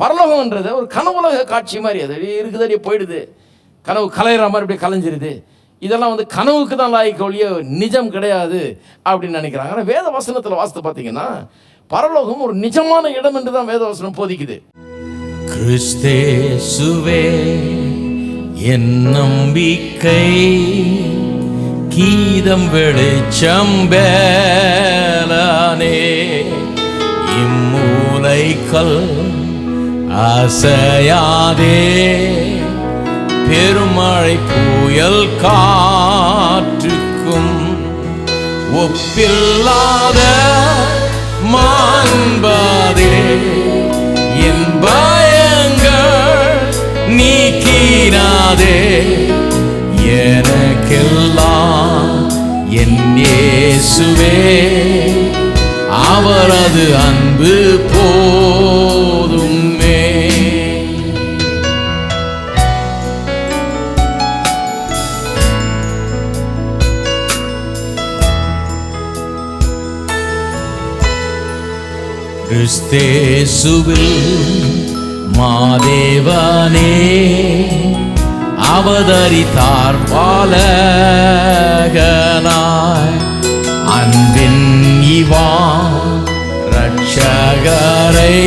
பரலோகம்ன்றது ஒரு கனவுலக காட்சி மாதிரி அது. அப்படியே இருக்குது அப்படியே போயிடுது. கனவு கலையிற மாதிரி அப்படியே கலைஞ்சிருது. இதெல்லாம் வந்து கனவுக்கு தான் லாய்க்க ஒழிய நிஜம் கிடையாது அப்படின்னு நினைக்கிறாங்க. ஆனால் வேத வசனத்தில் வாசித்து பார்த்தீங்கன்னா பரலோகம் ஒரு நிஜமான இடம் என்று தான் வேத வசனம் போதிக்குது. கிறிஸ்தேசுவே என் நம்பிக்கை கீதம் வெளிச்சம் பேலானே இம்மூலைக்கல் அசையாதே பெருமழை புயல் காற்றுக்கும் ஒப்பில்லாத மாண்பாதே என் பயங்கள் நீக்கினாதே எனக்கெல்லாம் என் இயேசுவே அவரது அன்பு போ கிறிஸ்தேசுவில் மாதேவனே அவதரித்தார் பாலகனாய். அன்பின் இவா ரட்சகரை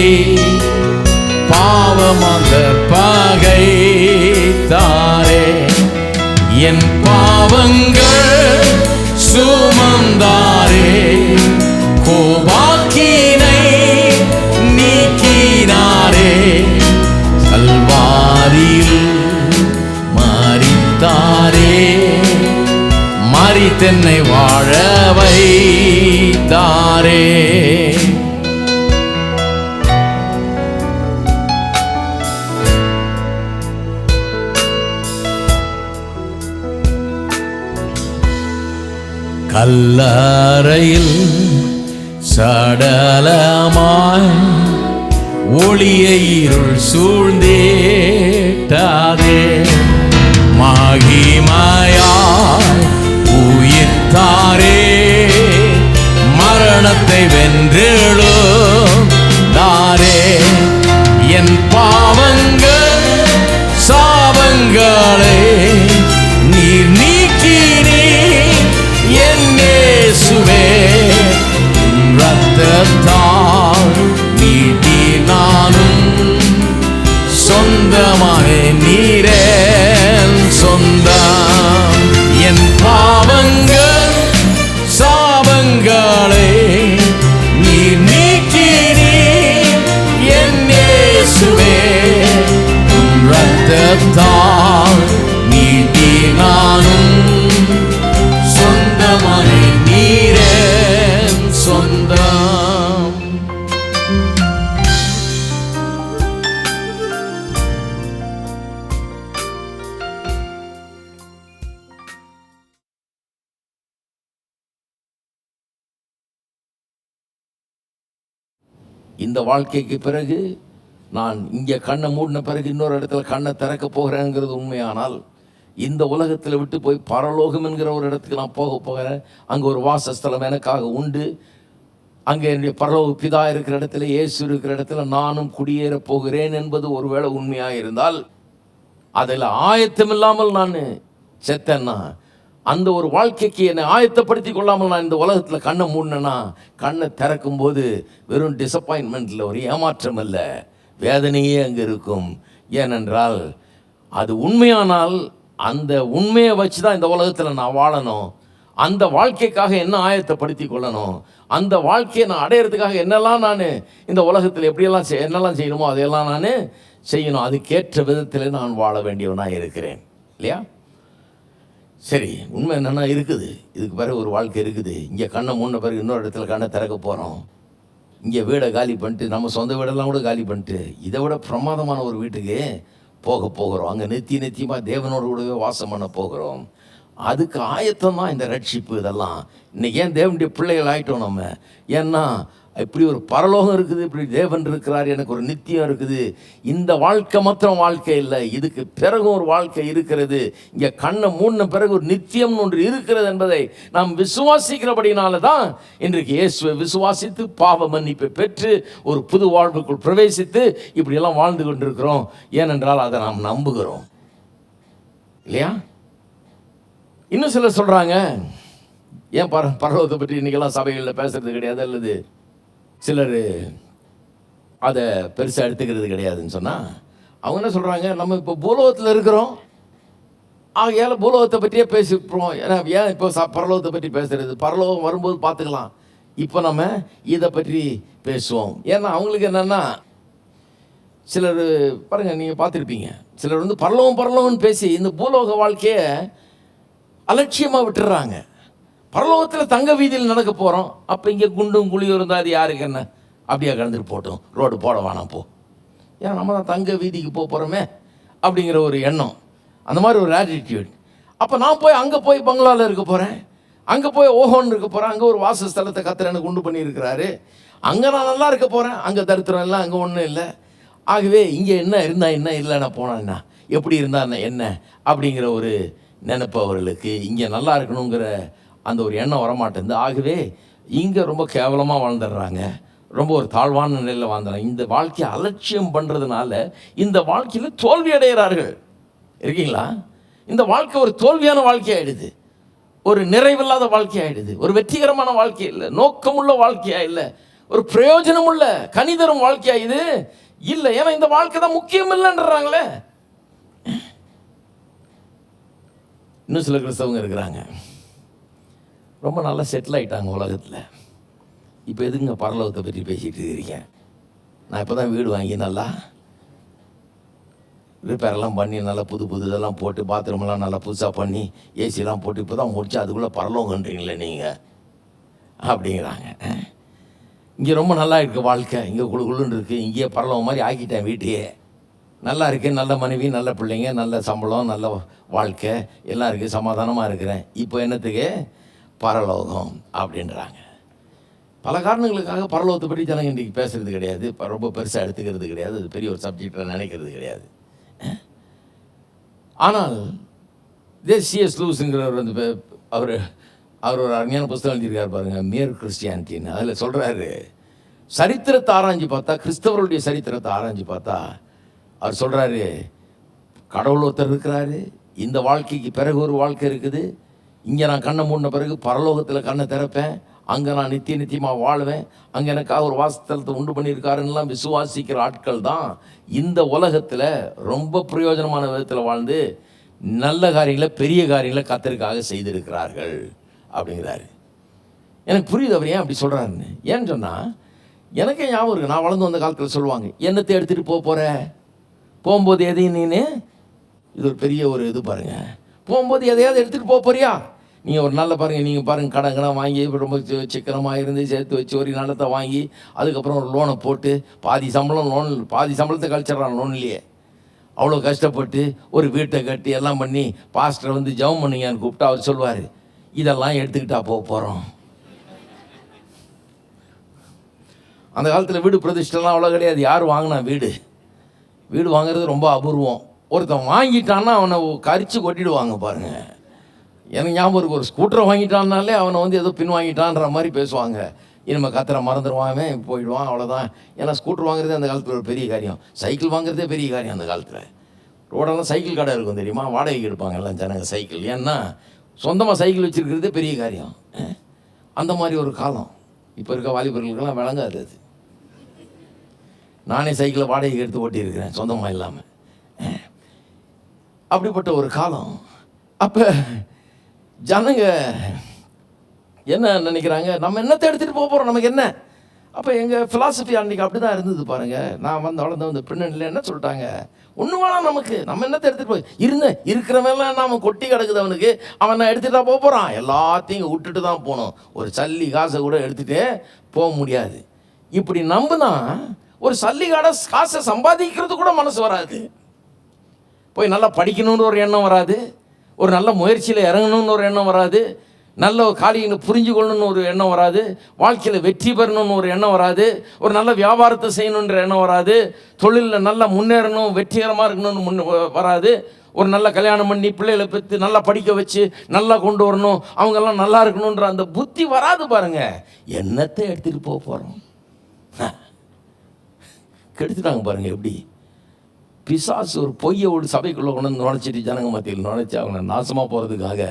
பாவமந்த பகை தாரே. என் பாவங்கள் சுமந்தாரே கோபா மறித்தென்னை வாழ வைத்தாரே. கல்லறையில் சடலமாய் ஒளியை இருள் சூழ்ந்தேட்டாதே. மாகிமாயாய் தாரே மரணத்தை வென்றெழும் தாரே. என் பாவங்கள் சாபங்களை நீர் நீக்கினே என் இயேசுவே ரத்தத்தால் நீட்டி நானும் சொந்தமானே. இந்த வாழ்க்கைக்கு பிறகு நான் இங்கே கண்ணை மூடின பிறகு இன்னொரு இடத்துல கண்ணை திறக்க போகிறேங்கிறது உண்மையானால் இந்த உலகத்தில் விட்டு போய் பரலோகம் என்கிற ஒரு இடத்துக்கு நான் போக போகிறேன். அங்கே ஒரு வாசஸ்தலம் எனக்காக உண்டு. அங்கே என்னுடைய பரலோக பிதா இருக்கிற இடத்துல இயேசு இருக்கிற இடத்துல நானும் குடியேற போகிறேன் என்பது ஒருவேளை உண்மையாக இருந்தால் அதில் ஆயத்தம் இல்லாமல் நான் செத்தேன்னா அந்த ஒரு வாழ்க்கைக்கு என்னை ஆயத்தப்படுத்தி கொள்ளாமல் நான் இந்த உலகத்தில் கண்ணை மூடினேன்னா கண்ணை திறக்கும் போது வெறும் டிசப்பாயின்மெண்ட்டில் ஒரு ஏமாற்றம் இல்லை வேதனையே அங்கே இருக்கும். ஏனென்றால் அது உண்மையானால் அந்த உண்மையை வச்சு தான் இந்த உலகத்தில் நான் வாழணும். அந்த வாழ்க்கைக்காக என்ன ஆயத்தப்படுத்தி கொள்ளணும்? அந்த வாழ்க்கையை நான் அடையிறதுக்காக என்னெல்லாம் நான் இந்த உலகத்தில் எப்படியெல்லாம் செய் என்னெல்லாம் செய்யணுமோ அதையெல்லாம் நான் செய்யணும். அதுக்கேற்ற விதத்தில் நான் வாழ வேண்டியவனாக இருக்கிறேன். இல்லையா? சரி உண்மை என்னென்னா இருக்குது. இதுக்கு பிறகு ஒரு வாழ்க்கை இருக்குது. இங்கே கண்ணை மூணு பிறகு இன்னொரு இடத்துல கண்ணை திறக்க போகிறோம் இங்கே வீடை காலி பண்ணிட்டு நம்ம சொந்த வீடெல்லாம் கூட காலி பண்ணிட்டு இதை விட பிரமாதமான ஒரு வீட்டுக்கு போக போகிறோம். அங்கே நித்திய நித்தியமாக தேவனோடு கூடவே வாசம் பண்ண போகிறோம். அதுக்கு ஆயத்தம் தான் இந்த ரட்சிப்பு இதெல்லாம். இன்னைக்கு ஏன் தேவனுடைய பிள்ளைகள் ஆகிட்டோம் நம்ம? ஏன்னா இப்படி ஒரு பரலோகம் இருக்குது இப்படி தேவன் இருக்கிறார் எனக்கு ஒரு நித்தியம் இருக்குது. இந்த வாழ்க்கை மாத்திரம் வாழ்க்கை இல்லை. இதுக்கு பிறகும் ஒரு வாழ்க்கை இருக்கிறது. இங்கே கண்ணை மூணு பிறகு ஒரு நித்தியம் ஒன்று இருக்கிறது என்பதை நாம் விசுவாசிக்கிறபடினால தான் இன்றைக்கு இயேசுவை விசுவாசித்து பாவ மன்னிப்பை பெற்று ஒரு புது வாழ்வுக்குள் பிரவேசித்து இப்படியெல்லாம் வாழ்ந்து கொண்டிருக்கிறோம். ஏனென்றால் அதை நாம் நம்புகிறோம். இல்லையா? இன்னும் சிலர் சொல்கிறாங்க ஏன் பர பரலோகத்தை பற்றி இன்றைக்கெல்லாம் சபைகளில் பேசுறது கிடையாது அல்லது? சிலர் அதை பெருசாக எடுத்துக்கிறது கிடையாதுன்னு சொன்னால் அவங்க என்ன சொல்கிறாங்க நம்ம இப்போ பூலோகத்தில் இருக்கிறோம். ஆகையால் பூலோகத்தை பற்றியே பேசிப்போம். ஏன்னா ஏன் இப்போ ச பரலோகத்தை பற்றி பேசுறது? பரலோகம் வரும்போது பார்த்துக்கலாம். இப்போ நம்ம இதை பற்றி பேசுவோம். ஏன்னா அவங்களுக்கு என்னென்னா சிலர் பாருங்கள் நீங்கள் பார்த்துருப்பீங்க. சிலர் வந்து பரலோகம் பரலோகம்னு பேசி இந்த பூலோக வாழ்க்கையை அலட்சியமாக விட்டுறாங்க. பரலோகத்தில் தங்க வீதியில் நடக்க போகிறோம் அப்போ இங்கே குண்டும் குழியும் இருந்தால் அது யாருக்கு என்ன? அப்படியே கடந்துட்டு போட்டோம். ரோடு போட வேணாம் போ. ஏன்னா நம்ம தான் தங்க வீதிக்கு போக போகிறோமே அப்படிங்கிற ஒரு எண்ணம். அந்த மாதிரி ஒரு ஆட்டிடியூட் அப்போ நான் போய் அங்கே போய் பங்களாவில் இருக்க போகிறேன் அங்கே போய் ஓஹோன்னு இருக்க போகிறேன் அங்கே ஒரு வாசஸ்தலத்தை கத்திர எனக்கு உண்டு பண்ணியிருக்கிறாரு. அங்கே நான் நல்லா இருக்க போகிறேன் அங்கே தரித்திரம் இல்லை அங்கே ஒன்றும் இல்லை. ஆகவே இங்கே என்ன இருந்தால் என்ன இல்லை நான் என்ன? எப்படி இருந்தால் என்ன? என்ன? அப்படிங்கிற ஒரு நினைப்பு அவர்களுக்கு. இங்கே நல்லா இருக்கணுங்கிற அந்த ஒரு எண்ணம் வரமாட்டேங்குது. ஆகவே இங்கே ரொம்ப கேவலமாக வாழ்ந்துடுறாங்க. ரொம்ப ஒரு தாழ்வான நிலையில் வாழ்ந்துறாங்க இந்த வாழ்க்கையை அலட்சியம் பண்ணுறதுனால இந்த வாழ்க்கையில் தோல்வி அடைகிறார்கள். இருக்கீங்களா? இந்த வாழ்க்கை ஒரு தோல்வியான வாழ்க்கையாயிடுது ஒரு நிறைவில்லாத வாழ்க்கையாயிடுது ஒரு வெற்றிகரமான வாழ்க்கை இல்லை. நோக்கமுள்ள வாழ்க்கையாக இல்லை. ஒரு பிரயோஜனமுள்ள கனிதரும் வாழ்க்கையாக இது? இல்லை. ஏன்னா இந்த வாழ்க்கை தான் முக்கியம் இல்லைன்றாங்களே. இன்னும் சில கிறிஸ்தவங்க இருக்கிறாங்க. ரொம்ப நல்லா செட்டில் ஆகிட்டாங்க உலகத்தில். இப்போ எதுங்க பரலோகத்தை பற்றி பேசிகிட்டு இருக்கிறீங்க நான் இப்போ தான் வீடு வாங்கி நல்லா ரிப்பேர்லாம் பண்ணி நல்லா புது புது இதெல்லாம் போட்டு பாத்ரூம்லாம் நல்லா புதுசாக பண்ணி ஏசிலாம் போட்டு இப்போ தான் முடிச்சு அதுக்குள்ளே பரலோகன்றீங்களே நீங்கள் அப்படிங்கிறாங்க. இங்கே ரொம்ப நல்லா இருக்குது வாழ்க்கை. இங்கே குழு குழுன்னு இருக்குது இங்கேயே பரலோகம் மாதிரி ஆக்கிட்டேன் வீட்டையே. நல்லா இருக்குது நல்ல மனைவி நல்ல பிள்ளைங்க நல்ல சம்பளம் நல்ல வாழ்க்கை. எல்லாம் இருக்குது சமாதானமாக இருக்கிறேன். இப்போ என்னத்துக்கு? பரலோகம் அப்படின்றாங்க. பல காரணங்களுக்காக பரலோகத்தை பற்றி ஜனங்க இன்றைக்கி பேசுறது கிடையாது. ரொம்ப பெருசாக எடுத்துக்கிறது கிடையாது. அது பெரிய ஒரு சப்ஜெக்டாக நினைக்கிறது கிடையாது. ஆனால் இதே சிஎஸ் லூஸுங்கிறவர் வந்து பே- அவர் அவர் ஒரு அருமையான புஸ்தகம் எழுதியிருக்கார் பாருங்கள் மியர் கிறிஸ்டியானிட்டின்னு அதில் சொல்கிறாரு சரித்திரத்தை ஆராய்ஞ்சு பார்த்தா கிறிஸ்தவருடைய சரித்திரத்தை ஆராய்ஞ்சு பார்த்தா அவர் சொல்கிறாரு கடவுள் ஒருத்தர் இருக்கிறாரு. இந்த வாழ்க்கைக்கு பிறகு ஒரு வாழ்க்கை இருக்குது. இங்கே நான் கண்ணை மூடின பிறகு பரலோகத்தில் கண்ணை திறப்பேன். அங்கே நான் நித்திய நித்தியமாக வாழ்வேன். அங்கே எனக்காக ஒரு வாசத்தலத்தை உண்டு பண்ணியிருக்காருன்னெலாம் விசுவாசிக்கிற ஆட்கள் தான் இந்த உலகத்தில் ரொம்ப பிரயோஜனமான விதத்தில் வாழ்ந்து நல்ல காரியங்களை பெரிய காரியங்களை கத்திற்காக செய்திருக்கிறார்கள் அப்படிங்கிறாரு. எனக்கு புரியுது அவர் ஏன் அப்படி சொல்கிறாருன்னு ஏன்னு சொன்னால் எனக்கே ஞாபகம் இருக்குது நான் வளர்ந்து வந்த காலத்தில் சொல்லுவாங்க என்னத்தை எடுத்துகிட்டு போக போகிற போகும்போது எதையும் நீனு? இது ஒரு பெரிய ஒரு இது பாருங்கள் போகும்போது எதையாவது எடுத்துகிட்டு போக போறியா? நீங்கள் ஒரு நல்ல பாருங்கள் நீங்கள் பாருங்கள் கடன் கடன் வாங்கி ரொம்ப சிக்கனமாக இருந்து சேர்த்து வச்சு ஒரு நிலத்தை வாங்கி அதுக்கப்புறம் ஒரு லோனை போட்டு பாதி சம்பளம் லோன் பாதி சம்பளத்தை கழிச்சிட்றான் லோன்லேயே அவ்வளோ கஷ்டப்பட்டு ஒரு வீட்டை கட்டி எல்லாம் பண்ணி பாஸ்டரை வந்து ஜவம் பண்ணுங்கன்னு கூப்பிட்டா அவர் சொல்லுவார் இதெல்லாம் எடுத்துக்கிட்டா போக போகிறோம் அந்த காலத்தில் வீடு பிரதிஷ்டெல்லாம் அவ்வளோ கிடையாது. யார் வாங்கினா வீடு? வீடு வாங்குறது ரொம்ப அபூர்வம். ஒருத்தன் வாங்கிட்டான்னா அவனை கரிச்சு கொட்டிடுவாங்க பாருங்க. எனக்கு ஞாபகம் இருக்கு ஒரு ஸ்கூட்டரை வாங்கிட்டான்னாலே அவனை வந்து ஏதோ பின் வாங்கிட்டான்ற மாதிரி பேசுவாங்க. இனிமேல் கத்திர மறந்துடுவான் போயிடுவான் அவ்வளோதான் ஏன்னா ஸ்கூட்டர் வாங்குறதே அந்த காலத்தில் ஒரு பெரிய காரியம். சைக்கிள் வாங்குறதே பெரிய காரியம் அந்த காலத்தில். ரோடெல்லாம் சைக்கிள் கடை இருக்கும் தெரியுமா? வாடகைக்கு எடுப்பாங்க எல்லாம் ஜனங்க சைக்கிள் ஏன்னா சொந்தமாக சைக்கிள் வச்சுருக்கிறதே பெரிய காரியம். அந்த மாதிரி ஒரு காலம். இப்போ இருக்க வாலிபர்களுக்கெல்லாம் விளங்காது அது. நானே சைக்கிளை வாடகைக்கு எடுத்து ஓட்டியிருக்கிறேன் சொந்தமாக இல்லாமல் அப்படிப்பட்ட ஒரு காலம். அப்போ ஜனங்க என்ன நினைக்கிறாங்க? நம்ம என்னத்தை எடுத்துகிட்டு போக போகிறோம் நமக்கு என்ன? அப்போ எங்கள் ஃபிலாசபி அன்றைக்கி அப்படி தான் இருந்தது பாருங்கள் நான் வந்து வளர்ந்த வந்து பின்னணியில் என்ன சொல்லிட்டாங்க? ஒன்று வேணாம் நமக்கு. நம்ம என்னத்தை எடுத்துகிட்டு போய் இருந்த இருக்கிறவெல்லாம் நாம் கொட்டி கிடக்குது அவனுக்கு. அவன் நான் எடுத்துகிட்டு தான் போக போகிறான் எல்லாத்தையும் விட்டுட்டு தான் போகணும் ஒரு சல்லி காசை கூட எடுத்துகிட்டே போக முடியாது. இப்படி நம்புனா ஒரு சல்லி காடை காசை சம்பாதிக்கிறது கூட மனசு வராது. போய் நல்லா படிக்கணும்னு ஒரு எண்ணம் வராது. ஒரு நல்ல முயற்சியில் இறங்கணும்னு ஒரு எண்ணம் வராது. நல்ல ஒரு காரியங்களை புரிஞ்சு கொள்ளணும்னு ஒரு எண்ணம் வராது. வாழ்க்கையில் வெற்றி பெறணும்னு ஒரு எண்ணம் வராது. ஒரு நல்ல வியாபாரத்தை செய்யணுன்ற எண்ணம் வராது. தொழிலில் நல்லா முன்னேறணும் வெற்றிகரமாக இருக்கணும்னு முன்னே வராது. ஒரு நல்ல கல்யாணம் பண்ணி பிள்ளைகளை பெற்று நல்லா படிக்க வச்சு நல்லா கொண்டு வரணும். அவங்கெல்லாம் நல்லா இருக்கணுன்ற அந்த புத்தி வராது பாருங்கள் என்னத்தை எடுத்துகிட்டு போக போகிறோம் கெடுத்துட்டாங்க பாருங்கள் எப்படி? பிசாசு ஒரு பொய்யை ஒரு சபைக்குள்ளே கொண்டு வந்து நுழைச்சிட்டு ஜனங்க மத்தியில் நுழைச்சி அவங்க நாசமாக போகிறதுக்காக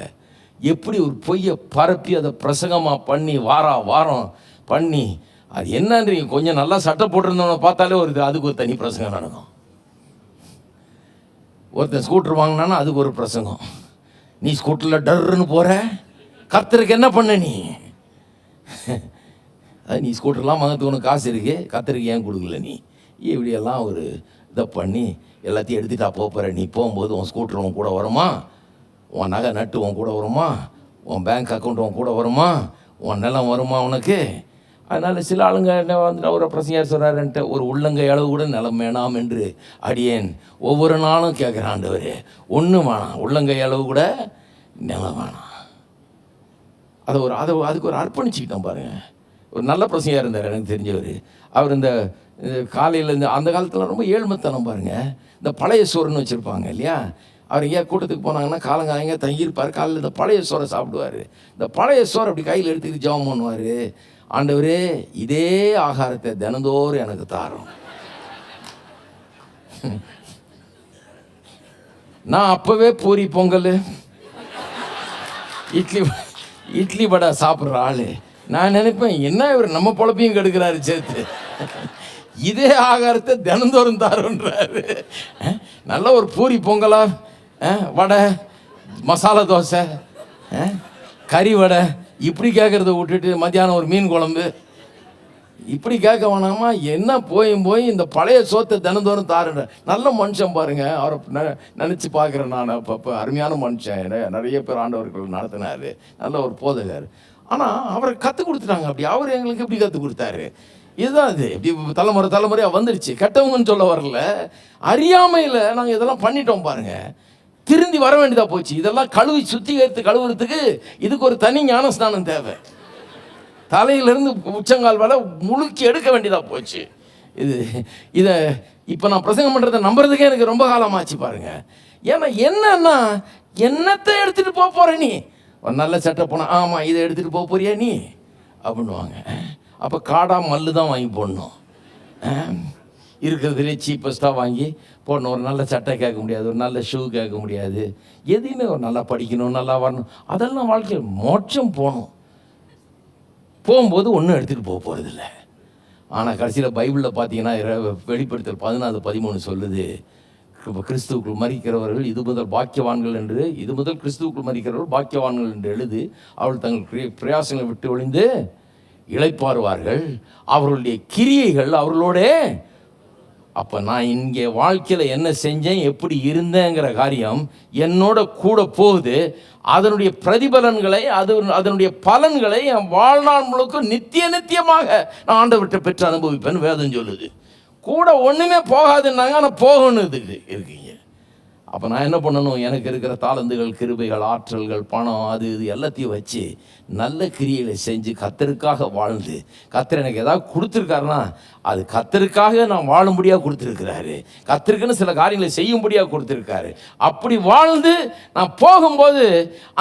எப்படி ஒரு பொய்யை பரப்பி அதை பிரசங்கமாக பண்ணி வாரா வாரம் பண்ணி அது என்னன்றீங்க? கொஞ்சம் நல்லா சட்டை போட்டிருந்தவனை பார்த்தாலே ஒரு அதுக்கு ஒரு தனி பிரசங்கம் நடக்கும். ஒருத்தன் ஸ்கூட்டர் வாங்கினானா அதுக்கு ஒரு பிரசங்கம். நீ ஸ்கூட்டரில் டர்ன்னு போகிற கத்தருக்கு என்ன பண்ண நீ? அது நீ ஸ்கூட்டர்லாம் வாங்கிறதுக்கு உனக்கு காசு இருக்குது கத்தருக்கு ஏன் கொடுக்கல நீ? இப்படியெல்லாம் ஒரு இதை பண்ணி எல்லாத்தையும் எடுத்துட்டா போகிற நீ போகும்போது உன் ஸ்கூட்டர் உன் கூட வருமா? உன் நகை நட்டு உன் கூட வருமா? உன் பேங்க் அக்கௌண்ட் உன் கூட வருமா? உன் நிலம் வருமா உனக்கு? அதனால் சில ஆளுங்க என்ன வந்துட்டு ஒரு பிரசங்கர் சொல்கிறாருன்ட்டு ஒரு உள்ளங்கை அளவு கூட நிலம் வேணாம் என்று அடியேன். ஒவ்வொரு நாளும் கேட்குறாண்டவர் ஒன்றும் வேணாம் உள்ளங்கை அளவு கூட நிலம் வேணாம். அதை ஒரு அதை அதுக்கு ஒரு அர்ப்பணிச்சுக்கிட்டோம் பாருங்கள் ஒரு நல்ல பிரசையாக இருந்தார் எனக்கு தெரிஞ்சவர். அவர் இந்த காலையில் இந்த அந்த காலத்தில் ரொம்ப ஏழ்மைத்தனம் பாருங்கள் இந்த பழைய சோறுன்னு வச்சுருப்பாங்க இல்லையா? அவர் எங்கேயா கூட்டத்துக்கு போனாங்கன்னா எங்கேயா தங்கியிருப்பார். காலையில் இந்த பழைய சோறை சாப்பிடுவார். இந்த பழைய சோறு அப்படி கையில் எடுத்துக்கிட்டு ஜபம் பண்ணுவார். ஆண்டவரே இதே ஆகாரத்தை தினந்தோறும் எனக்கு தாரும். நான் அப்போவே பூரி பொங்கல் இட்லி இட்லி வடை சாப்பிட்ற ஆள். நான் நினைப்பேன் என்ன இவர் நம்ம பொழப்பையும் கெடுக்கிறாரு சேர்த்து. இதே ஆகாரத்தை தினந்தோறும் தாருன்றாரு நல்ல ஒரு பூரி பொங்கலா? வடை மசாலா தோசை கறி வடை இப்படி கேட்குறத விட்டுட்டு மத்தியானம் ஒரு மீன் குழம்பு. இப்படி கேட்க வேணாமா? என்ன போயும் போய் இந்த பழைய சோத்தை தினந்தோறும் தாருன்ற. நல்ல மனுஷன் பாருங்க. அவரை நினச்சி பார்க்குறேன் நான் அப்பப்போ அருமையான மனுஷன். நிறைய பேர் ஆண்டவர்கள் நடத்தினாரு. நல்ல ஒரு போதகர். ஆனால் அவரை கற்றுக் கொடுத்துட்டாங்க அப்படி. அவர் எங்களுக்கு எப்படி கற்றுக் கொடுத்தாரு? இதுதான் இது. இப்படி தலைமுறை தலைமுறையாக வந்துடுச்சு கெட்டவங்கன்னு சொல்ல வரல. அறியாமையில் நாங்கள் இதெல்லாம் பண்ணிட்டோம் பாருங்க. திருந்தி வர வேண்டியதாக போச்சு. இதெல்லாம் கழுவி சுத்திகரித்து கழுவுறதுக்கு இதுக்கு ஒரு தனி ஞானஸ்தானம் தேவை. தலையிலிருந்து உச்சங்கால் வரை முழுக்கி எடுக்க வேண்டியதாக போச்சு. இது இதை இப்போ நான் பிரசங்கம் பண்ணுறதை நம்புறதுக்கே எனக்கு ரொம்ப காலமாச்சு பாருங்க. ஏன்னா என்னன்னா என்னத்தை எடுத்துகிட்டு போக போகிற நீ? ஒரு நல்ல சட்டை போனால் ஆமாம் இதை எடுத்துகிட்டு போக போறியா நீ? அப்படின்னுவாங்க. அப்போ காடா மல்லு தான் வாங்கி போடணும். இருக்கிறதுலே சீப்பஸ்ட்டாக வாங்கி போடணும். ஒரு நல்ல சட்டை கேட்க முடியாது ஒரு நல்ல ஷூ கேட்க முடியாது. எதையுமே ஒரு நல்லா படிக்கணும் நல்லா வரணும். அதெல்லாம் வாழ்க்கையில் மோட்சம் போகணும். போகும்போது ஒன்றும் எடுத்துகிட்டு போக போகிறதில்ல ஆனால் கடைசியில் பைபிளில் பார்த்தீங்கன்னா வெளிப்படுத்தல் பதினாலு பதிமூணு சொல்லுது. இப்போ கிறிஸ்துவுக்குள் மறிக்கிறவர்கள் இது முதல் பாக்கியவான்கள் என்று இது முதல் கிறிஸ்துவுக்குள் மறிக்கிறவர்கள் பாக்கியவான்கள் என்று எழுது அவள் தங்கள் கிரி- பிரயாசங்களை விட்டு ஒழிந்து இழைப்பாருவார்கள் அவர்களுடைய கிரியைகள் அவர்களோடே. அப்போ நான் இங்கே வாழ்க்கையில் என்ன செஞ்சேன் எப்படி இருந்தேங்கிற காரியம் என்னோட கூட போகுது. அதனுடைய பிரதிபலன்களை அது அதனுடைய பலன்களை என் வாழ்நாள் முழுக்க நித்திய நித்தியமாக நான் ஆண்டவர்கிட்ட பெற்று அனுபவிப்பேன்னு வேதம் சொல்லுது. கூட ஒன்றுமே போகாதுன்னாங்க ஆனால் போகணும் இதுக்கு அப்போ நான் என்ன பண்ணணும்? எனக்கு இருக்கிற தாளந்துகள் கிருபைகள் ஆற்றல்கள் பணம் அது இது எல்லாத்தையும் வச்சு நல்ல கிரியைகளை செஞ்சு கத்தருக்காக வாழ்ந்து கத்தர் எனக்கு ஏதாவது கொடுத்துருக்காருன்னா அது கத்தருக்காக நான் வாழும்படியாக கொடுத்துருக்கிறாரு. கத்தருக்குன்னு சில காரியங்களை செய்யும்படியாக கொடுத்துருக்காரு. அப்படி வாழ்ந்து நான் போகும்போது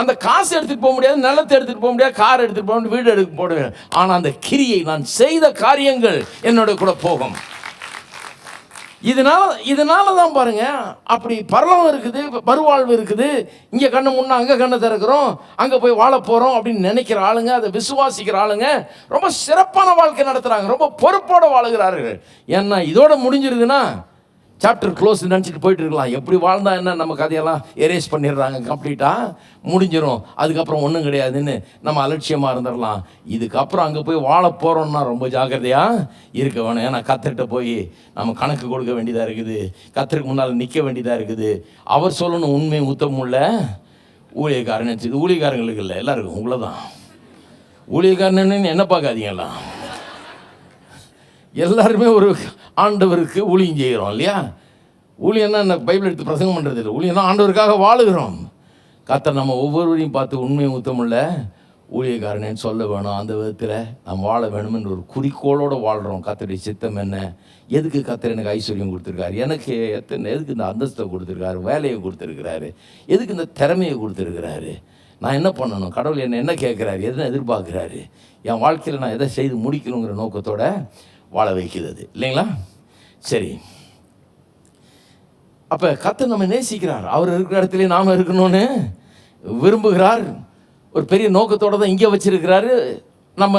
அந்த காசு எடுத்துகிட்டு போக முடியாது நிலத்தை எடுத்துகிட்டு போக முடியாது கார் எடுத்துகிட்டு போக முடியாது வீடு எடுக்க போடுவேன் ஆனால் அந்த கிரியை நான் செய்த காரியங்கள் என்னோட கூட போகும். இதனால இதனால தான் பாருங்க அப்படி பரலவம் இருக்குது மறுவாழ்வு இருக்குது. இங்கே கண்ணு முன்னே அங்கே கண்ணை திறக்கிறோம். அங்கே போய் வாழ போகிறோம் அப்படின்னு நினைக்கிற ஆளுங்க அதை விசுவாசிக்கிற ஆளுங்க ரொம்ப சிறப்பான வாழ்க்கை நடத்துகிறாங்க ரொம்ப பொறுப்போடு வாழுகிறார்கள். ஏன்னா இதோட முடிஞ்சிருதுன்னா சாப்டர் க்ளோஸ் நினச்சிட்டு போயிட்டு இருக்கலாம். எப்படி வாழ்ந்தா என்ன? நம்ம கதையெல்லாம் எரேஸ் பண்ணிடுறாங்க கம்ப்ளீட்டாக முடிஞ்சிடும் அதுக்கப்புறம் ஒன்றும் கிடையாதுன்னு நம்ம அலட்சியமாக இருந்துடலாம். இதுக்கப்புறம் அங்கே போய் வாழ போகிறோம்னா ரொம்ப ஜாக்கிரதையாக இருக்க வேணும். ஏன்னா கத்திரிட்ட போய் நம்ம கணக்கு கொடுக்க வேண்டியதாக இருக்குது. கத்தருக்கு முன்னால் நிற்க வேண்டியதாக இருக்குது. அவர் சொல்லணும் உண்மை உத்தமும் உள்ள ஊழியக்காரன் இது ஊழியக்காரங்களுக்கு இல்லை எல்லாருக்கும் உங்களை தான் ஊழியக்காரன்னு என்ன பார்க்காதீங்கலாம் எல்லாருமே ஒரு ஆண்டவருக்கு ஊழியம் செய்கிறோம் இல்லையா? ஊழியம்னா என்ன? பைபிள் எடுத்து பிரசங்கம் பண்ணுறது இல்லை. ஊழியம்னா ஆண்டவருக்காக வாழுகிறோம். கர்த்தர் நம்ம ஒவ்வொருவரையும் பார்த்து உண்மையை ஊத்தமுள்ள ஊழியக்காரனேன்னு சொல்ல வேணும். அந்த விதத்தில் நாம் வாழ வேணும்னு ஒரு குறிக்கோளோடு வாழ்கிறோம் கத்தருடைய சித்தம் என்ன? எதுக்கு கத்தர் எனக்கு ஐஸ்வர்யம் கொடுத்துருக்காரு? எனக்கு எத்தனை எதுக்கு இந்த அந்தஸ்தை கொடுத்துருக்காரு? வேலையை கொடுத்துருக்கிறாரு. எதுக்கு இந்த திறமையை கொடுத்துருக்கிறாரு? நான் என்ன பண்ணணும்? கடவுள் என்ன என்ன கேட்குறாரு? எதை எதிர்பார்க்குறாரு? என் வாழ்க்கையில் நான் எதை செய்து முடிக்கணுங்கிற நோக்கத்தோட வாழ வைக்கிறது. இல்லைங்களா? சரி. அப்போ கத்து நம்ம நேசிக்கிறார். அவர் இருக்கிற இடத்துல நாம் இருக்கணும்னு விரும்புகிறார். ஒரு பெரிய நோக்கத்தோடு தான் இங்கே வச்சிருக்கிறாரு. நம்ம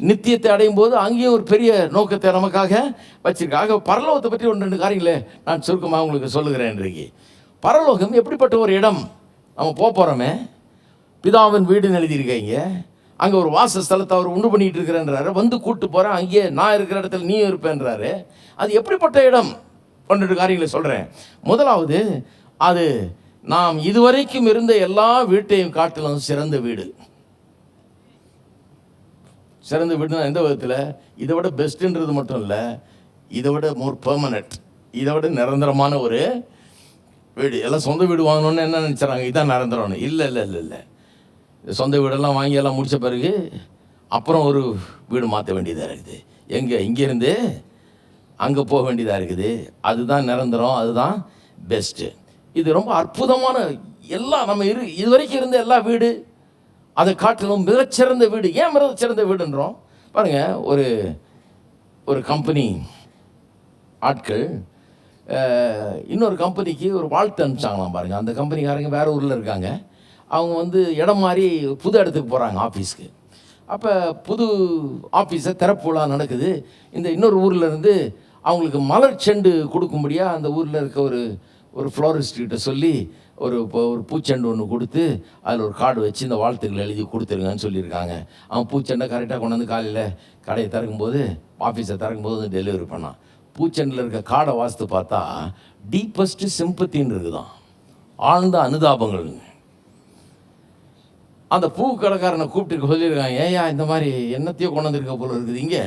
நித்தியத்தை அடையும் போது அங்கேயும் ஒரு பெரிய நோக்கத்தை நமக்காக வச்சிருக்காங்க பரலோகத்தை பற்றி ஒன்று ரெண்டு காரியங்களே நான் சுருக்கமாக உங்களுக்கு சொல்லுகிறேன் இன்றைக்கு. பரலோகம் எப்படிப்பட்ட ஒரு இடம்? நம்ம போக போகிறோமே பிதாவின் வீடுன்னு எழுதியிருக்கீங்க. அங்கே ஒரு வாசஸ்தலத்தை அவர் உண்டு பண்ணிகிட்டு இருக்கிறேன்றாரு. வந்து கூட்டு போகிறேன் அங்கேயே நான் இருக்கிற இடத்துல நீயும் இருப்பேன்றாரு. அது எப்படிப்பட்ட இடம்? பன்னெண்டு காரியங்களை சொல்கிறேன் முதலாவது அது நாம் இதுவரைக்கும் இருந்த எல்லா வீட்டையும் காட்டிலும் சிறந்த வீடு. சிறந்த வீடுனா எந்த விதத்தில்? இதை விட பெஸ்ட்டுன்றது மட்டும் இல்லை இதை விட மோர் பெர்மனெண்ட் இதை விட நிரந்தரமான ஒரு வீடு. எல்லாம் சொந்த வீடு வாங்கணும்னு என்ன நினச்சாங்க? இதான் நிரந்தரம்னு. இல்லை இல்லை இல்லை இல்லை. சொந்த வீடெல்லாம் வாங்கி எல்லாம் முடித்த பிறகு அப்புறம் ஒரு வீடு மாற்ற வேண்டியதாக இருக்குது. எங்கே இங்கேருந்து அங்கே போக வேண்டியதாக இருக்குது. அதுதான் நிரந்தரம் அதுதான் பெஸ்ட்டு இது ரொம்ப அற்புதமான எல்லாம் நம்ம இரு இதுவரைக்கும் இருந்த எல்லா வீடு அதை காட்டிலும் மிகச்சிறந்த வீடு ஏன் மிகச்சிறந்த வீடுன்றோம்? பாருங்கள் ஒரு ஒரு கம்பெனி ஆட்கள் இன்னொரு கம்பெனிக்கு ஒரு வாழ்த்து அனுப்பிச்சாங்களாம் பாருங்கள் அந்த கம்பெனிக்காரங்க வேறு ஊரில் இருக்காங்க. அவங்க வந்து இடம் மாறி புது இடத்துக்கு போகிறாங்க ஆஃபீஸ்க்கு அப்போ புது ஆஃபீஸை திறப்புலாம் நடக்குது. இந்த இன்னொரு ஊரில் இருந்து அவங்களுக்கு மலர் செண்டு கொடுக்கும்படியாக அந்த ஊரில் இருக்க ஒரு ஒரு ஃப்ளோரிஸ்ட்கிட்ட சொல்லி ஒரு இப்போ ஒரு பூச்செண்டு ஒன்று கொடுத்து அதில் ஒரு கார்டு வச்சு இந்த வாழ்த்துக்களை எழுதி கொடுத்துருங்கன்னு சொல்லியிருக்காங்க. அவன் பூச்செண்டை கரெக்டாக கொண்டாந்து காலையில் கடையை திறக்கும்போது ஆஃபீஸை திறக்கும்போது வந்து டெலிவரி பண்ணான். பூச்செண்டில் இருக்க கார்டை வாசித்து பார்த்தா டீப்பஸ்ட்டு சிம்பத்தின்னு இருக்குதான். ஆழ்ந்த அனுதாபங்கள் அந்த பூ கடைக்காரனை கூப்பிட்டு சொல்லியிருக்காங்க ஏயா இந்த மாதிரி என்னத்தையோ கொண்டு வந்திருக்க போல இருக்குது இங்கே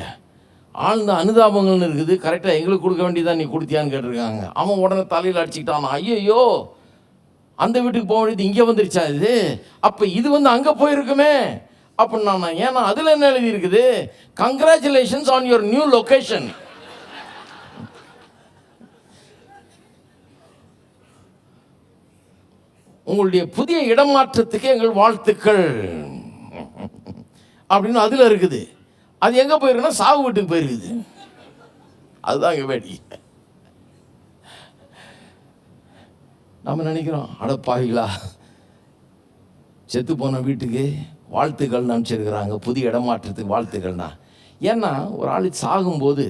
ஆழ்ந்த அனுதாபங்கள்னு இருக்குது கரெக்டாக எங்களுக்கு கொடுக்க வேண்டியதான் நீ கொடுத்தியான்னு கேட்டிருக்காங்க. அவன் உடனே தலையில் அடிச்சுக்கிட்டான். ஐயோ அந்த வீட்டுக்கு போக வேண்டியது இங்கே வந்துருச்சா இது? அப்போ இது வந்து அங்கே போயிருக்குமே. அப்படின்னா ஏன்னா அதில் என்ன எழுதியிருக்குது? Congratulations on your new location உங்களுடைய புதிய இடமாற்றத்துக்கு எங்கள் வாழ்த்துக்கள். அப்படின்னு அதில் இருக்குது. அது எங்கே போயிருக்குன்னா சாவு வீட்டுக்கு போயிருக்குது. அதுதான் இங்கே வேடிக்கை நம்ம நினைக்கிறோம் அடப்பாவிகளா செத்து போன வீட்டுக்கு வாழ்த்துக்கள் அனுப்பிச்சிருக்கிறாங்க புதிய இடமாற்றத்துக்கு வாழ்த்துக்கள்னா. ஏன்னா ஒரு ஆள் சாகும்போது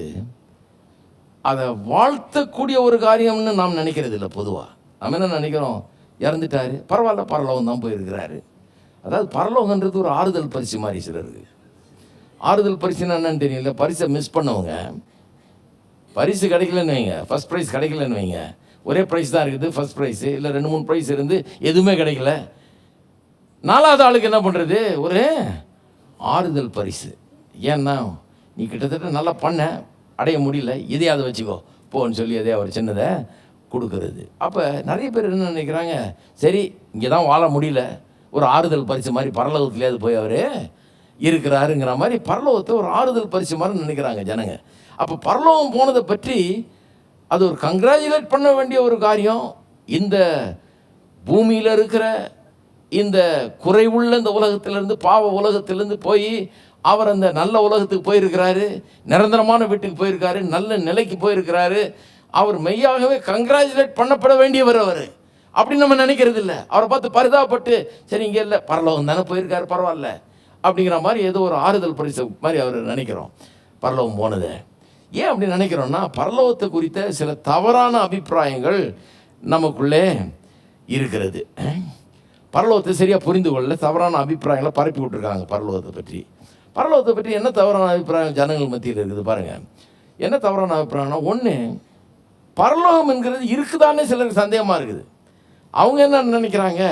அதை வாழ்த்தக்கூடிய ஒரு காரியம்னு நாம் நினைக்கிறது இல்லை பொதுவாக நம்ம என்ன நினைக்கிறோம்? இறந்துட்டாரு. பரவாயில்ல பரலோகம் தான் போயிருக்கிறாரு. அதாவது பரலோகன்றது ஒரு ஆறுதல் பரிசு மாதிரி சிலருக்கு. ஆறுதல் பரிசுன்னா என்னன்னு தெரியல. பரிசை மிஸ் பண்ணவங்க. பரிசு கிடைக்கலன்னு வைங்க. ஃபர்ஸ்ட் ப்ரைஸ் கிடைக்கலன்னு வைங்க. ஒரே ப்ரைஸ் தான் இருக்குது ஃபர்ஸ்ட் ப்ரைஸு இல்லை ரெண்டு மூணு ப்ரைஸ் இருந்து எதுவுமே கிடைக்கல. நாலாவது ஆளுக்கு என்ன பண்ணுறது ஒரு ஆறுதல் பரிசு. ஏன்னா நீ கிட்டத்தட்ட நல்லா பண்ண. அடைய முடியல. இதையாவது வச்சுக்கோ. போன்னு சொல்லி அதே ஒரு சின்னதை கொடுக்கறது. அப்போ நிறைய பேர் என்ன நினைக்கிறாங்க? சரி இங்கே தான் வாழ முடியல. ஒரு ஆறுதல் பரிசு மாதிரி பரலோகத்துலேயாவது போய் அவர் இருக்கிறாருங்கிற மாதிரி பரலோகத்தை ஒரு ஆறுதல் பரிசு மாதிரி நினைக்கிறாங்க ஜனங்க. அப்போ பரலோகம் போனதை பற்றி அது ஒரு கங்க்ராச்சுலேட் பண்ண வேண்டிய ஒரு காரியம். இந்த பூமியில் இருக்கிற இந்த குறைவுள்ள இந்த உலகத்திலேருந்து பாவ உலகத்திலேருந்து போய் அவர் அந்த நல்ல உலகத்துக்கு போயிருக்கிறாரு நிரந்தரமான வீட்டுக்கு போயிருக்காரு நல்ல நிலைக்கு போயிருக்கிறாரு அவர் மெய்யாகவே கங்க்ராச்சுலேட் பண்ணப்பட வேண்டியவர் அவர். அப்படின்னு நம்ம நினைக்கிறது இல்லை. அவரை பார்த்து பரிதாபப்பட்டு சரி இங்கே இல்லை பரலோகம் தானே போயிருக்காரு பரவாயில்ல. அப்படிங்கிற மாதிரி ஏதோ ஒரு ஆறுதல் பரிசு மாதிரி அவர் நினைக்கிறோம். பரலோகம் போனது. ஏன் அப்படி நினைக்கிறோன்னா பரலோகத்தை குறித்த சில தவறான அபிப்பிராயங்கள் நமக்குள்ளே இருக்கிறது. பரலோகத்தை சரியாக புரிந்து கொள்ள தவறான அபிப்பிராயங்களை பரப்பி விட்டுருக்காங்க பரலோகத்தை பற்றி. பரலோகத்தை பற்றி என்ன தவறான அபிப்பிராயம் ஜனங்கள் மத்தியில் இருக்குது பாருங்கள் என்ன தவறான அபிப்பிராயம்னா ஒன்று பரலோகம் என்கிறது இருக்குதானே சிலருக்கு சந்தேகமாக இருக்குது. அவங்க என்ன நினைக்கிறாங்க?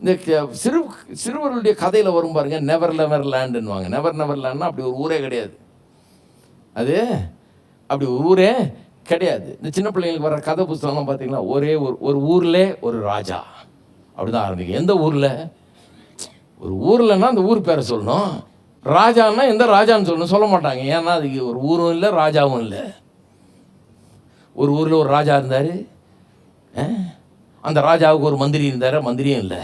இந்த சிறு சிறுவர்களுடைய கதையில் வரும் பாருங்க நெவர் நெவர் லேண்டுன்னுவாங்க நெவர் நெவர் லேண்ட்னா அப்படி ஒரு ஊரே கிடையாது. அது அப்படி ஊரே கிடையாது. இந்த சின்ன பிள்ளைங்களுக்கு வர கதை புஸ்தகம்லாம் பார்த்தீங்கன்னா ஒரே ஒரு ஒரு ஊரில் ஒரு ராஜா. அப்படிதான் ஆரம்பிக்கும். எந்த ஊரில்? ஒரு ஊர்லன்னா அந்த ஊர் பேரை சொல்லணும். ராஜான்னா எந்த ராஜான்னு சொல்லணும். சொல்ல மாட்டாங்க. ஏன்னா அதுக்கு ஒரு ஊரும் இல்லை ராஜாவும் இல்லை. ஒரு ஊரில் ஒரு ராஜா இருந்தார். அந்த ராஜாவுக்கு ஒரு மந்திரி இருந்தார். மந்திரியும் இல்லை.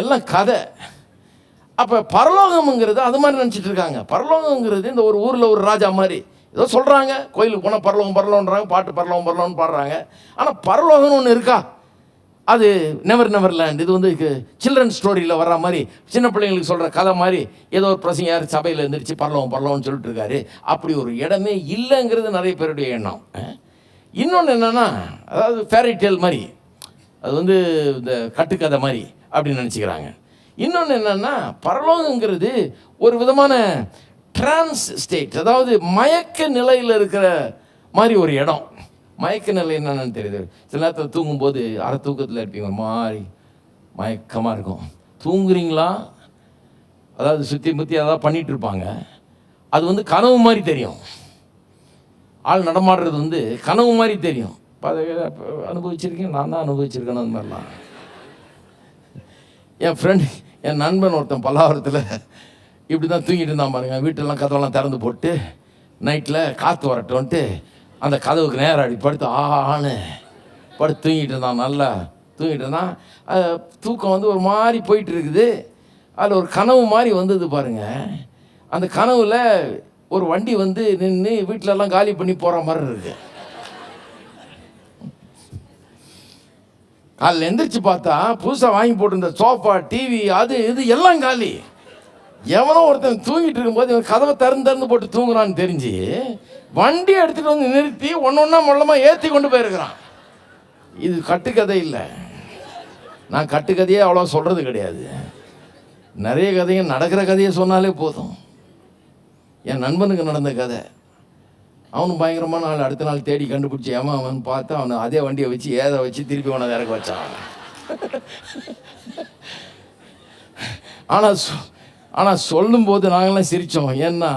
எல்லாம் கதை. அப்போ பரலோகம்ங்கிறது அது மாதிரி நினச்சிட்டு இருக்காங்க. பரலோகங்கிறது இந்த ஒரு ஊரில் ஒரு ராஜா மாதிரி. ஏதோ சொல்கிறாங்க கோயிலுக்கு போனால் பரலோகம் பரலோன்றாங்க பாட்டு பரலோகம் பரலோன்னு பாடுறாங்க. ஆனால் பரலோகம்னு ஒன்று இருக்கா? அது நெவர் நெவர் லேண்ட் இது வந்து சில்ட்ரன் ஸ்டோரியில் வர்ற மாதிரி சின்ன பிள்ளைங்களுக்கு சொல்கிற கதை மாதிரி ஏதோ ஒரு பிரசங்க யார் சபையில் எழுந்திரிச்சு பரலோகம் பரலோன்னு சொல்லிட்டு இருக்காரு. அப்படி ஒரு இடமே இல்லைங்கிறது நிறைய பேருடைய எண்ணம். இன்னொன்று என்னென்னா அதாவது ஃபேரிடேல் மாதிரி அது வந்து இந்த கட்டுக்கதை மாதிரி அப்படின்னு நினச்சிக்கிறாங்க. இன்னொன்று என்னென்னா பரலோகங்கிறது ஒரு விதமான டிரான்ஸ் ஸ்டேட் அதாவது மயக்க நிலையில் இருக்கிற மாதிரி ஒரு இடம். மயக்க நிலை என்னென்னு தெரியுது. சில நேரத்தில் தூங்கும்போது அரை தூக்கத்தில் இருப்பீங்க ஒரு மாதிரி மயக்கமாக இருக்கும். தூங்குறீங்களா? அதாவது சுற்றி முற்றி அதாவது பண்ணிகிட்ருப்பாங்க இருப்பாங்க. அது வந்து கனவு மாதிரி தெரியும். ஆள் நடமாடுறது வந்து கனவு மாதிரி தெரியும். அனுபவிச்சிருக்கேன் நான் தான் அனுபவிச்சிருக்கேன் அந்த மாதிரிலாம். என் ஃப்ரெண்ட் என் நண்பன் ஒருத்தன் பல்லாவரத்தில் இப்படி தான் தூங்கிட்டு இருந்தான் பாருங்க. வீட்டெல்லாம் கதவெல்லாம் திறந்து போட்டு நைட்டில் காற்று வரட்டும்ன்ட்டு அந்த கதவுக்கு நேரம் அடி படுத்து ஆன்னு படுத்து தூங்கிட்டு இருந்தான் நல்லா தூங்கிட்டு இருந்தான். அது தூக்கம் வந்து ஒரு மாதிரி போயிட்டு இருக்குது. அதில் ஒரு கனவு மாதிரி வந்தது பாருங்க. அந்த கனவில் ஒரு வண்டி வந்து நின்று வீட்டிலலாம் காலி பண்ணி போகிற மாதிரி இருக்கு. காலைல எந்திரிச்சு பார்த்தா புதுசாக வாங்கி போட்டிருந்த சோஃபா டிவி அது இது எல்லாம் காலி. எவனோ ஒருத்தன் தூங்கிட்டு இருக்கும்போது இவன் கதவை திறந்து திறந்து போட்டு தூங்குறான்னு தெரிஞ்சு வண்டி எடுத்துகிட்டு வந்து நிறுத்தி ஒன்று ஒன்றா மொல்லமாக ஏற்றி கொண்டு போயிருக்கிறான். இது கட்டுக்கதை இல்லை. நான் கட்டுக்கதையே அவ்வளோ சொல்கிறது கிடையாது. நிறைய கதைங்க நடக்கிற கதையை சொன்னாலே போதும். என் நண்பனுக்கு நடந்த கதை. அவனும் பயங்கரமான நாள் அடுத்த நாள் தேடி கண்டுபிடிச்சி ஏமா அவன் பார்த்து அவனை அதே வண்டியை வச்சு ஏதை வச்சு திருப்பி அவனை இறக்க வச்சான். ஆனால் ஆனால் சொல்லும்போது நாங்களாம் சிரித்தோம் ஏன்னா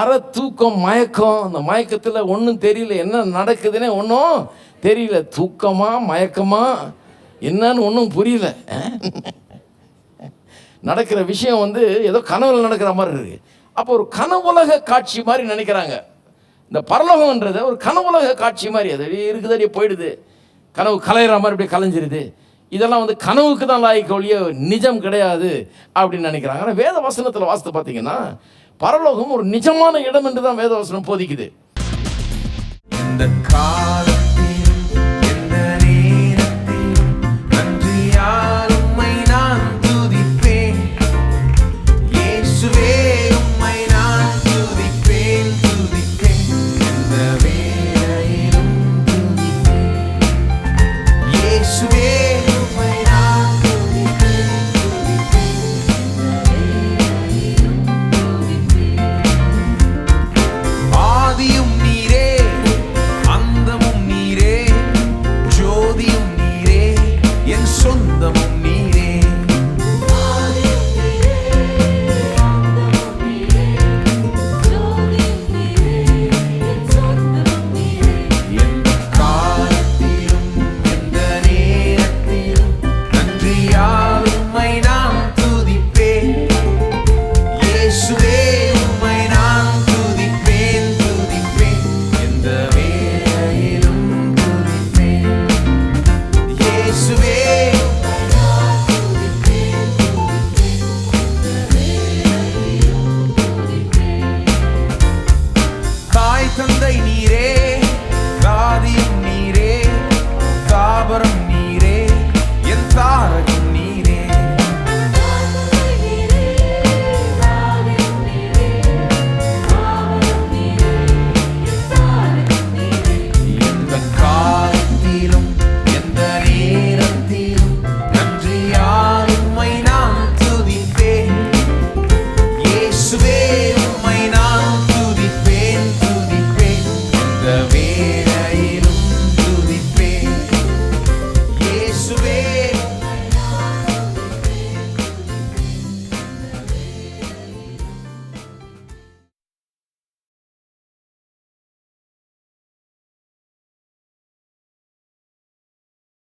அரை தூக்கம் மயக்கம் அந்த மயக்கத்தில் ஒன்றும் தெரியல. என்ன நடக்குதுன்னே ஒன்றும் தெரியல. தூக்கமா மயக்கமா என்னன்னு ஒன்றும் புரியல. நடக்கிற விஷயம் வந்து ஏதோ கனவுல நடக்கிற மாதிரி இருக்கு. அப்போ ஒரு கனவுலக காட்சி மாதிரி நினைக்கிறாங்க. இந்த பரலோகம்ன்றது ஒரு கனவுலக காட்சி மாதிரி அது அப்படியே இருக்குது அப்படியே போயிடுது. கனவு கலையிற மாதிரி அப்படியே கலைஞ்சிருது. இதெல்லாம் வந்து கனவுக்கு தான் லாய்க்க ஒழிய நிஜம் கிடையாது அப்படின்னு நினைக்கிறாங்க. ஆனால் வேத வசனத்தில் வாசித்து பார்த்தீங்கன்னா பரலோகம் ஒரு நிஜமான இடம் என்று தான் வேத வசனம் போதிக்குது. இந்த காலம்